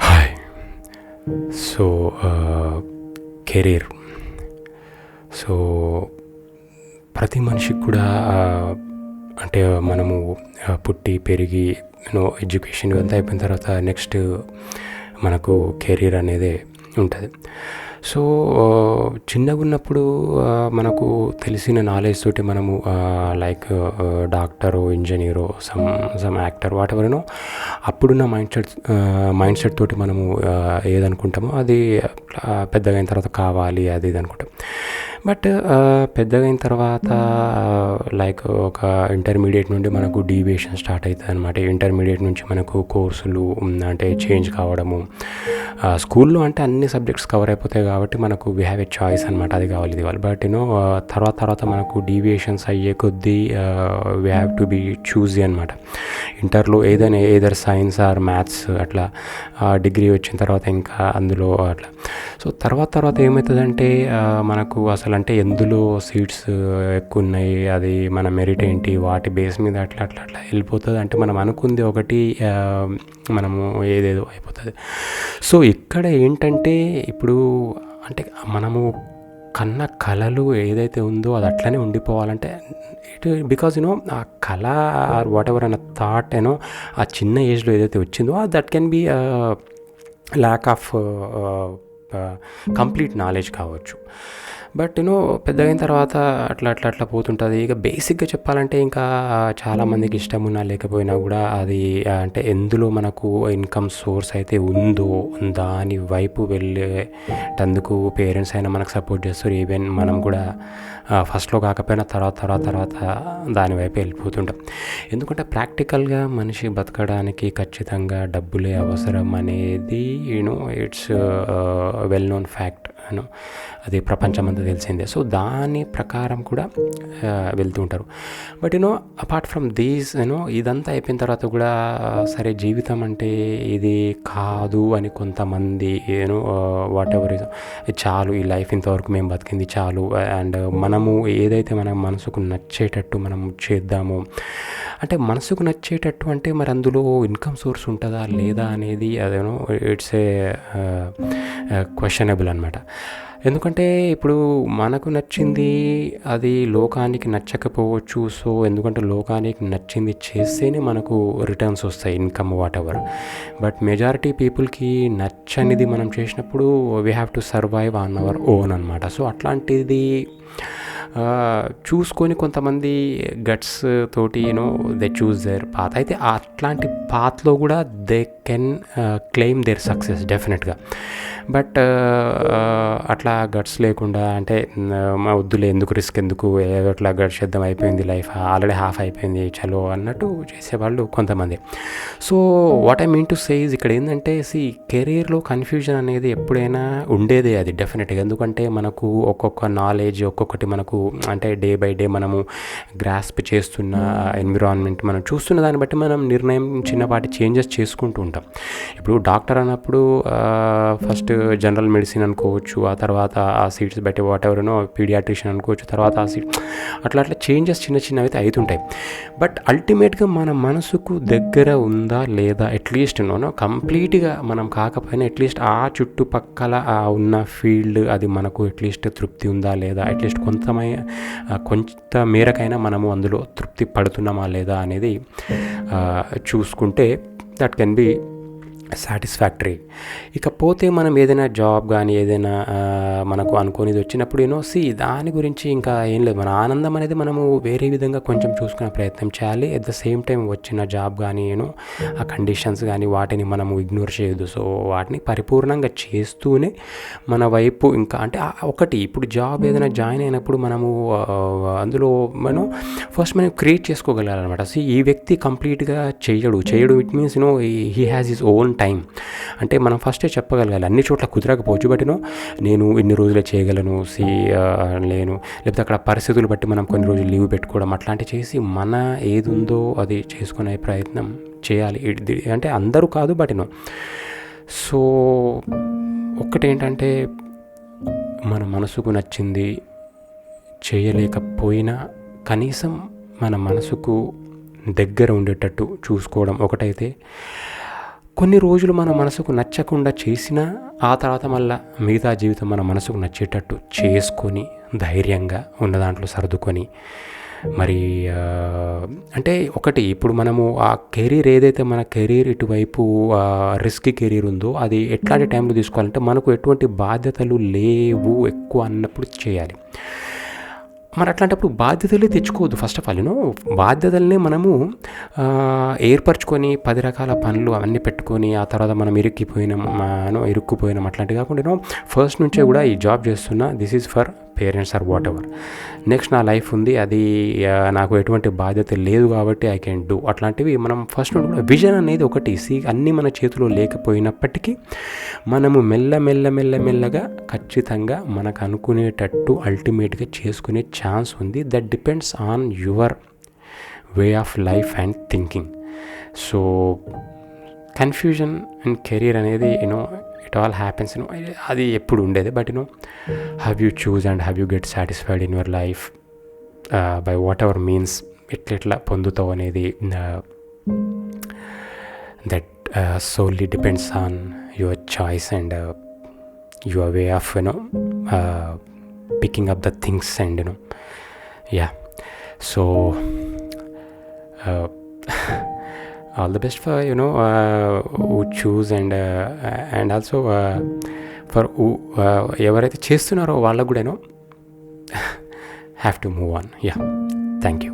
Hi so career so ప్రతి మనిషికి కూడా అంటే మనము పుట్టి పెరిగి యూనో ఎడ్యుకేషన్ అంతా అయిపోయిన తర్వాత నెక్స్ట్ మనకు కెరీర్ అనేది ఉంటుంది. సో చిన్నగా ఉన్నప్పుడు మనకు తెలిసిన నాలెడ్జ్ తోటి మనము లైక్ డాక్టరో ఇంజనీరో సమ్ సమ్ యాక్టర్ వాట్ ఎవరినో అప్పుడున్న మైండ్ సెట్ మైండ్ సెట్ తోటి మనము ఏదనుకుంటామో అది పెద్దగా అయిన తర్వాత కావాలి అది ఇది అనుకుంటాం. బట్ పెద్దగా అయిన తర్వాత లైక్ ఒక ఇంటర్మీడియట్ నుండి మనకు డీవియేషన్ స్టార్ట్ అవుతుంది అనమాట ఇంటర్మీడియట్ నుంచి మనకు కోర్సులు అంటే చేంజ్ కావడము. స్కూల్లో అంటే అన్ని సబ్జెక్ట్స్ కవర్ అయిపోతాయి కాబట్టి మనకు వీ హ్యావ్ ఎ చాయిస్ అనమాట అది కావాలి ఇది కావాలి. బట్ యూనో తర్వాత తర్వాత మనకు డీవియేషన్స్ అయ్యే కొద్దీ we have to be choosy అనమాట ఇంటర్లో ఏదైనా ఏదర్ సైన్స్ ఆర్ మ్యాథ్స్ అట్లా డిగ్రీ వచ్చిన తర్వాత ఇంకా అందులో అట్లా. సో తర్వాత తర్వాత ఏమవుతుందంటే మనకు అసలు అంటే ఎందులో సీట్స్ ఎక్కువ ఉన్నాయి అది మన మెరిట్ ఏంటి వాటి బేస్ మీద అట్లా అట్లా అట్లా వెళ్ళిపోతుంది. అంటే మనం అనుకుంది ఒకటి మనము ఏదేదో అయిపోతుంది. సో ఇక్కడ ఏంటంటే ఇప్పుడు అంటే మనము కన్న కళలు ఏదైతే ఉందో అది అట్లనే ఉండిపోవాలంటే ఇట్ బికాజ్ యూనో ఆ కళ ఆర్ వాట్ ఎవర్ అన్న థాట్ ఏనో ఆ చిన్న ఏజ్లో ఏదైతే వచ్చిందో that can be lack of complete knowledge కావచ్చు. బట్ యూనో పెద్దగైన తర్వాత అట్లా అట్లా అట్లా పోతుంటుంది. ఇక బేసిక్గా చెప్పాలంటే ఇంకా చాలామందికి ఇష్టం ఉన్నా లేకపోయినా కూడా అది అంటే ఎందులో మనకు ఇన్కమ్ సోర్స్ అయితే ఉందో దాని వైపు వెళ్ళేటందుకు పేరెంట్స్ అయినా మనకు సపోర్ట్ చేస్తారు. ఈవెన్ మనం కూడా ఫస్ట్లో కాకపోయినా తర్వాత తర్వాత తర్వాత దాని వైపు వెళ్ళిపోతుంటాం. ఎందుకంటే ప్రాక్టికల్గా మనిషి బతకడానికి ఖచ్చితంగా డబ్బులే అవసరం అనేది you know it's well known fact అను. అది ప్రపంచమంతా తెలిసిందే. సో దాని ప్రకారం కూడా వెళ్తూ ఉంటారు. But you know apart from these you know ఇదంతా అయిపోయిన తర్వాత కూడా సరే జీవితం అంటే ఇది కాదు అని కొంతమంది యూనో వాట్ ఎవర్ చాలు ఈ లైఫ్ ఇంతవరకు మేము బతికింది చాలు. అండ్ మనము ఏదైతే మన మనసుకు నచ్చేటట్టు మనం చేద్దాము అంటే మనసుకు నచ్చేటట్టు అంటే మరి అందులో ఇన్కమ్ సోర్స్ ఉంటుందా లేదా అనేది అదేనో ఇట్స్ ఏ క్వశ్చనబుల్ అనమాట ఎందుకంటే ఇప్పుడు మనకు నచ్చింది అది లోకానికి నచ్చకపోవచ్చు. సో ఎందుకంటే లోకానికి నచ్చింది చేస్తేనే మనకు రిటర్న్స్ వస్తాయి income whatever but majority పీపుల్కి నచ్చనిది మనం చేసినప్పుడు we have to survive on our own అనమాట సో అట్లాంటిది చూసుకొని కొంతమంది గట్స్ తోటి you know they choose their path అయితే అట్లాంటి పాత్లో కూడా they can claim their success డెఫినెట్గా బట్ అట్లా గట్స్ లేకుండా అంటే మా వద్దులే ఎందుకు రిస్క్ ఎందుకు? ఏదో అట్లా గట్స్ అయిపోయింది లైఫ్ ఆల్రెడీ హాఫ్ అయిపోయింది చలో అన్నట్టు చేసేవాళ్ళు కొంతమంది. So what I mean to say ఇక్కడ ఏంటంటే సి కెరీర్లో కన్ఫ్యూజన్ అనేది ఎప్పుడైనా ఉండేదే అది డెఫినెట్గా ఎందుకంటే మనకు ఒక్కొక్క నాలెడ్జ్ ఒక్కొక్కటి మనకు అంటే డే బై డే మనము గ్రాస్ప్ చేస్తున్న ఎన్విరాన్మెంట్ మనం చూస్తున్న దాన్ని బట్టి మనం నిర్ణయం చిన్నపాటి చేంజెస్ చేసుకుంటూ ఉంటాం. ఇప్పుడు డాక్టర్ అన్నప్పుడు ఫస్ట్ జనరల్ మెడిసిన్ అనుకోవచ్చు ఆ తర్వాత ఆ సీట్స్ బట్టి వాట్ ఎవరినో పీడియాట్రిషియన్ అనుకోవచ్చు తర్వాత ఆ సీట్ అట్లా అట్లా చేంజెస్ చిన్న చిన్నవి అయితే అవుతుంటాయి బట్ అల్టిమేట్గా మన మనసుకు దగ్గర ఉందా లేదా అట్లీస్ట్ నోనో కంప్లీట్గా మనం కాకపోయినా అట్లీస్ట్ ఆ చుట్టుపక్కల ఉన్న ఫీల్డ్ అది మనకు అట్లీస్ట్ తృప్తి ఉందా లేదా అట్లీస్ట్ కొంతమై కొంత మేరకైనా మనము అందులో తృప్తి పడుతున్నామా లేదా అనేది చూసుకుంటే దట్ కెన్ బి సాటిస్ఫాక్టరీ ఇకపోతే మనం ఏదైనా జాబ్ కానీ ఏదైనా మనకు అనుకోనిది వచ్చినప్పుడు యూనో సి దాని గురించి ఇంకా ఏం లేదు. మన ఆనందం అనేది మనము వేరే విధంగా కొంచెం చూసుకునే ప్రయత్నం చేయాలి. అట్ ద సేమ్ టైం వచ్చిన జాబ్ కానీ యూనో ఆ కండిషన్స్ కానీ వాటిని మనము ఇగ్నోర్ చేయొద్దు. సో వాటిని పరిపూర్ణంగా చేస్తూనే మన వైపు ఇంకా అంటే ఒకటి ఇప్పుడు జాబ్ ఏదైనా జాయిన్ అయినప్పుడు మనము అందులో మనం ఫస్ట్ మనం క్రియేట్ చేసుకోగలగాలన్నమాట. సో ఈ వ్యక్తి కంప్లీట్గా చేయడు. చేయడు it means you know he has his own time. అంటే మనం ఫస్టే చెప్పగలగాలి అన్ని చోట్ల కుదరకపోవచ్చు బట్ నేను ఇన్ని రోజులే చేయగలను సి లేను. లేకపోతే అక్కడ పరిస్థితులు బట్టి మనం కొన్ని రోజులు లీవ్ పెట్టుకోవడం అట్లాంటివి చేసి మన ఏది ఉందో అది చేసుకునే ప్రయత్నం చేయాలి. అంటే అందరూ కాదు బట్ సో ఒక్కటేంటంటే మన మనసుకు నచ్చింది చేయలేకపోయినా కనీసం మన మనసుకు దగ్గర ఉండేటట్టు చూసుకోవడం ఒకటైతే కొన్ని రోజులు మన మనసుకు నచ్చకుండా చేసినా ఆ తర్వాత మళ్ళీ మిగతా జీవితం మన మనసుకు నచ్చేటట్టు చేసుకొని ధైర్యంగా ఉన్న దాంట్లో సర్దుకొని మరి అంటే ఒకటి ఇప్పుడు మనము ఆ కెరీర్ ఏదైతే మన కెరీర్ ఇటువైపు రిస్క్ కెరీర్ ఉందో అది ఎట్లాంటి టైంలో తీసుకోవాలంటే మనకు ఎటువంటి బాధ్యతలు లేవు ఎక్కువ అన్నప్పుడు చేయాలి. మరి అట్లాంటప్పుడు బాధ్యతలే తెచ్చుకోవద్దు. First of all you know బాధ్యతలనే మనము ఏర్పరచుకొని పది రకాల పనులు అవన్నీ పెట్టుకొని ఆ తర్వాత మనం ఇరుక్కిపోయినాం మనం ఇరుక్కుపోయినాం అట్లాంటివి కాకుండా ఫస్ట్ నుంచే కూడా ఈ జాబ్ చేస్తున్నా. This is for parents or whatever next నా లైఫ్ ఉంది అది నాకు ఎటువంటి బాధ్యత లేదు కాబట్టి ఐ కెన్ డూ అట్లాంటివి మనం ఫస్ట్ కూడా విజన్ అనేది ఒకటి. సీ అన్నీ మన చేతిలో లేకపోయినప్పటికీ మనము మెల్ల మెల్ల మెల్ల మెల్లగా ఖచ్చితంగా మనకు అనుకునేటట్టు అల్టిమేట్గా చేసుకునే ఛాన్స్ ఉంది. That depends on your way of life and thinking so confusion and career అనేది you know it all happens అది ఎప్పుడు ఉండేది but you know have you choose and have you get satisfied in your life by whatever means ఎట్లా ఎట్లా పొందుతావు అనేది that solely depends on your choice and your way of you know picking up the things and you know ya so all the best for you know uh, who choose and uh, and also uh, for who uh, ఎవరైతే చేస్తున్నారో వాళ్ళకు కూడా have to move on ya thank you